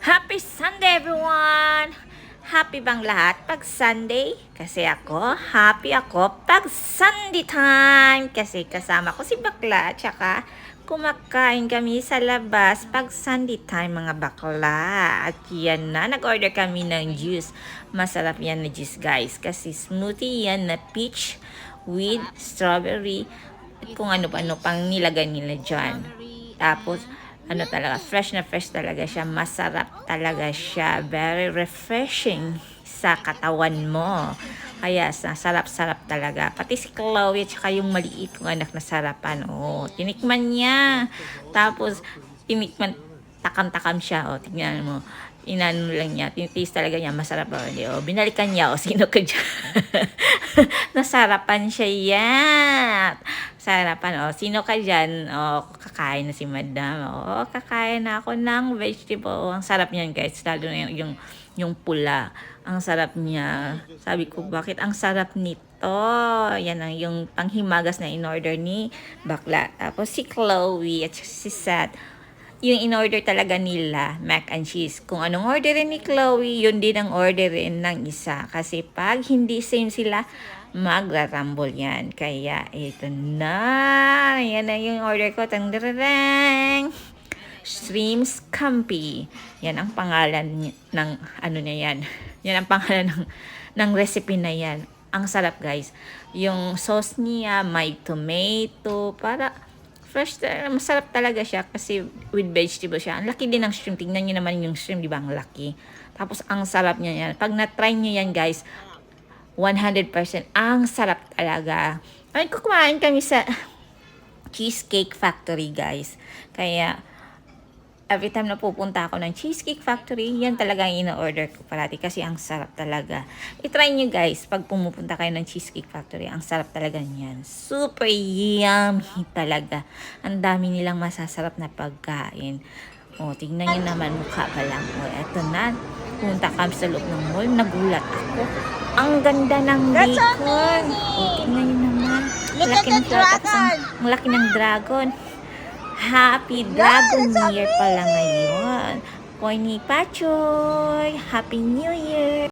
Happy Sunday everyone! Happy bang lahat pag Sunday? Kasi ako, happy ako pag Sunday time! Kasi kasama ko si Bakla at saka kumakain kami sa labas pag Sunday time mga bakla. At yan na, nag-order kami ng juice. Masarap yan na juice guys. Kasi smoothie yan na peach with strawberry at kung ano-ano pang nilagay nila dyan. Tapos, ano talaga, fresh na fresh talaga siya. Masarap talaga siya. Very refreshing sa katawan mo. Kaya, sa sarap-sarap talaga. Pati si Chloe at yung maliit kong anak na sarapan. Oh, tinikman niya. Tapos, tinikman, takam-takam siya. Oh, tignan mo. Inano lang niya. Tinitis talaga niya. Masarap ba? Oh, binalikan niya. Oh, sino ka dyan? Nasarapan siya yan. Sarapan. Oh, sino ka dyan? Oh, kakain na si madam. Oh, kakain na ako ng vegetable. Ang sarap niyan guys. Lalo na yung, yung, yung pula. Ang sarap niya. Sabi ko, bakit ang sarap nito? Yan ang yung panghimagas na in-order ni Bakla. Tapos si Chloe at si Seth yung in-order talaga nila, mac and cheese. Kung anong orderin ni Chloe, yun din ang orderin ng isa. Kasi pag hindi same sila, magra-rumble yan. Kaya, ito na. Yan na yung order ko. Tang dararang. Stream Scampi. Yan ang pangalan ng ano na yan. Yan ang pangalan ng, ng recipe na yan. Ang sarap guys. Yung sauce niya, may tomato, para fresh, masarap talaga siya kasi with vegetable siya. Ang laki din ng shrimp. Tingnan niyo naman yung shrimp, di ba? Ang laki. Tapos, ang sarap niya yan. Pag na-try niyo yan, guys, 100%. Ang sarap talaga. Ay, kumain kami sa Cheesecake Factory, guys. Kaya, every time na pupunta ako ng Cheesecake Factory, yan talaga ang ina-order ko parati kasi ang sarap talaga. I-try nyo guys, pag pumupunta kayo ng Cheesecake Factory, ang sarap talaga niyan. Super yummy talaga. Ang dami nilang masasarap na pagkain. O, tingnan nyo naman mukha pa lang. O, eto na. Pumunta kami sa loob ng mall. Nagulat ako. Ang ganda ng amazing! O, tingnan nyo naman. Look Laki ng ang- dragon! Ang laki ng dragon. Happy Dragon Year pala ngayon. Koy ni Pachoy. Happy New Year!